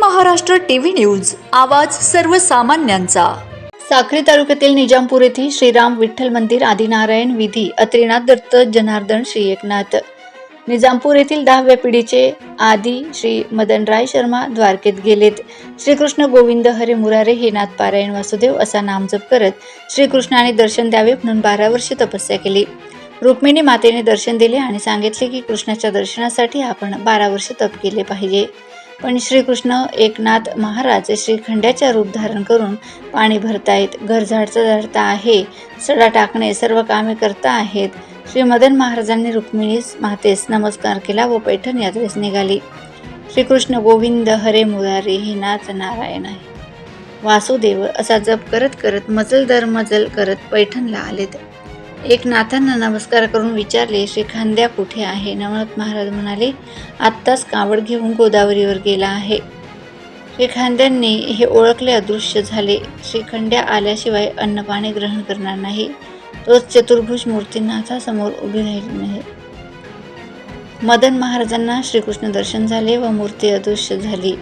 Maharashtra TV news. आवाज सर्वसामान्यांचा. साक्री तालुक्यातील निजामपूर येथील श्रीराम विठ्ठल मंदिर आदिनारायण विधी अत्रिनाथ दत्त जनार्दन श्री एकनाथ. निजामपूर येथील दहाव्या पिढीचे आदी श्री मदनराय शर्मा द्वारकेत गेलेत. श्रीकृष्ण गोविंद हरे मुरारे हे नाथ पारायण वासुदेव असा नामजप करत श्रीकृष्णाने दर्शन द्यावे म्हणून बारा वर्षे तपस्या केली. रुक्मिणी मातेने दर्शन दिले आणि सांगितले की कृष्णाच्या दर्शनासाठी आपण बारा वर्ष तप केले पाहिजे. पण श्रीकृष्ण एकनाथ महाराज श्रीखंड्याच्या रूप धारण करून पाणी भरतायत. घर झाडचं झाडता आहे. सडा टाकणे सर्व कामे करता आहेत. श्री मदन महाराजांनी रुक्मिणीस मातेस नमस्कार केला व पैठण यात्रेस निघाली. श्रीकृष्ण गोविंद हरे मुरारी हे नाथ नारायण आहे. वासुदेव असा जप करत करत मजल दर मजल करत पैठणला आलेत. एक नाथांना नमस्कार करून विचारले श्री खांद्या कुठे आहे? नवनाथ महाराज म्हणाले आत्ताच कावड घेऊन गोदावरीवर गेला आहे. श्रीखांद्यांनी हे ओळखले अदृश्य झाले. श्रीखंड्या आल्याशिवाय अन्नपाणी ग्रहण करणार नाही. तोच चतुर्भुज मूर्ती नाथासमोर उभी राहिली नाही. मदन महाराजांना श्रीकृष्ण दर्शन झाले व मूर्ती अदृश्य झाली.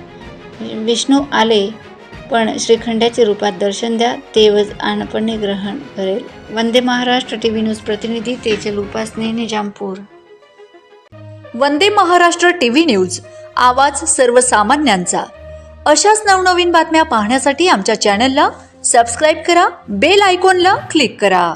विष्णू आले पण श्रीखंड्याचे रूपात दर्शन द्या तेवच आणपणे ग्रहण करेल. वंदे महाराष्ट्र टीव्ही न्यूज प्रतिनिधी तेजल उपासने निजामपूर. वंदे महाराष्ट्र टीव्ही न्यूज आवाज सर्वसामान्यांचा. अशाच नवनवीन बातम्या पाहण्यासाठी आमच्या चॅनलला सबस्क्राईब करा बेल आयकॉनला क्लिक करा.